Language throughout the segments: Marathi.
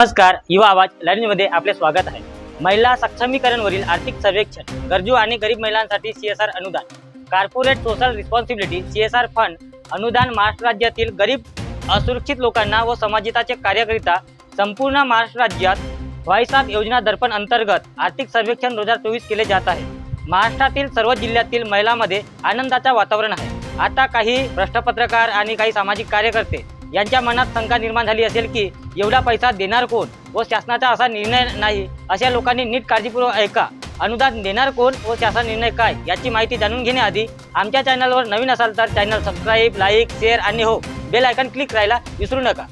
नमस्कार युवा आवाज लढणीमध्ये आपले स्वागत आहे. महिला सक्षमीकरणवरील आर्थिक सर्वेक्षण गरजू आणि गरीब महिलांसाठी सीएसआर अनुदान. Corporate social responsibility CSR fund अनुदान महाराष्ट्र राज्यातील गरीब असुरक्षित लोकांना व समाजिताचे कार्यकरिता संपूर्ण महाराष्ट्र राज्यात व्हॉइस ऑफ योजना दर्पण अंतर्गत आर्थिक सर्वेक्षण दोन हजार चोवीस केले जात आहे. महाराष्ट्रातील सर्व जिल्ह्यातील महिलांमध्ये आनंदाचा वातावरण आहे. आता काही भ्रष्टपत्रकार आणि काही सामाजिक कार्यकर्ते यांच्या मनात शंका निर्माण झाली असेल की एवढा पैसा देणार कोण? व शासनाचा असा निर्णय नाही. अशा लोकांनी नीट काळजीपूर्वक ऐका. अनुदान देणार कोण व शासन निर्णय काय? याची माहिती जाणून घेण्याआधी आमच्या चॅनलवर नवीन असाल तर चॅनल सबस्क्राईब लाईक शेअर आणि हो बेल आयकॉन क्लिक करायला विसरू नका.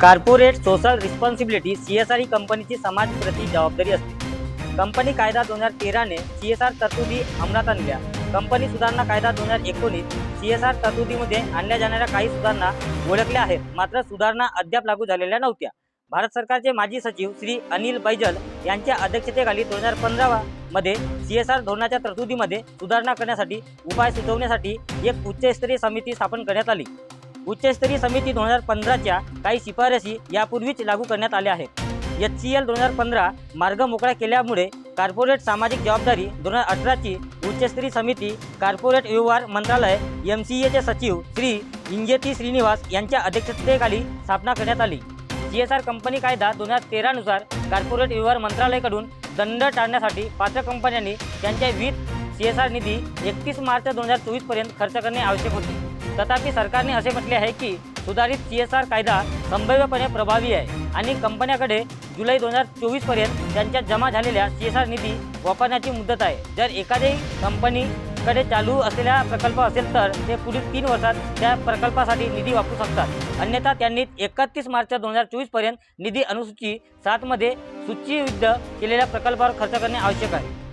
Corporate social responsibility C S R ही कंपनीची समाजप्रती जबाबदारी असते. कंपनी कायदा दोन हजार तेराने सी एस आर तरतुदी अंमलात आणल्या. कंपनी सुधारणा कायदा दोन हजार एकोणीस सी एस आर तरतुदीमध्ये आणल्या जाणाऱ्या काही सुधारणा ओळखल्या आहेत. मात्र सुधारणा अद्याप लागू झालेल्या नव्हत्या. भारत सरकारचे माजी सचिव श्री अनिल बैजल यांच्या अध्यक्षतेखाली दोन हजार पंधरा मध्ये सी एस आर धोरणाच्या तरतुदीमध्ये सुधारणा करण्यासाठी उपाय सुचवण्यासाठी एक उच्चस्तरीय समिती स्थापन करण्यात आली. उच्चस्तरीय समिती दोन हजार पंधराच्या काही शिफारसी यापूर्वीच लागू करण्यात आल्या आहेत. एच सी एल दोन हजार पंधरा मार्ग मोकळा केल्यामुळे कॉर्पोरेट सामाजिक जबाबदारी दोन हजार अठराची उच्चस्तरीय समिती कॉर्पोरेट व्यवहार मंत्रालय एम सी एचे सचिव श्री इंजेती श्रीनिवास यांच्या अध्यक्षतेखाली स्थापना करण्यात आली. सी एस आर कंपनी कायदा दोन हजार तेरानुसार कॉर्पोरेट व्यवहार मंत्रालयाकडून दंड टाळण्यासाठी पात्र कंपन्यांनी त्यांच्या वीज सी एस आर निधी एकतीस मार्च दोन हजार चोवीसपर्यंत खर्च करणे आवश्यक होते. तथापि सरकारने असे म्हटले आहे की सुधारित सी एस आर कायदा संभाव्यपणे प्रभावी आहे आणि कंपन्याकडे जुलै दोन हजार चोवीसपर्यंत त्यांच्या जमा झालेल्या सी एस आर निधी वापरण्याची मुदत आहे. जर एखादी कंपनीकडे चालू असलेला प्रकल्प असेल तर ते पुढील तीन वर्षात त्या प्रकल्पासाठी निधी वापरू शकतात. अन्यथा त्यांनी एकतीस मार्च दोन हजार चोवीसपर्यंत निधी अनुसूची सातमध्ये सूचीबद्ध केलेल्या प्रकल्पावर खर्च करणे आवश्यक आहे.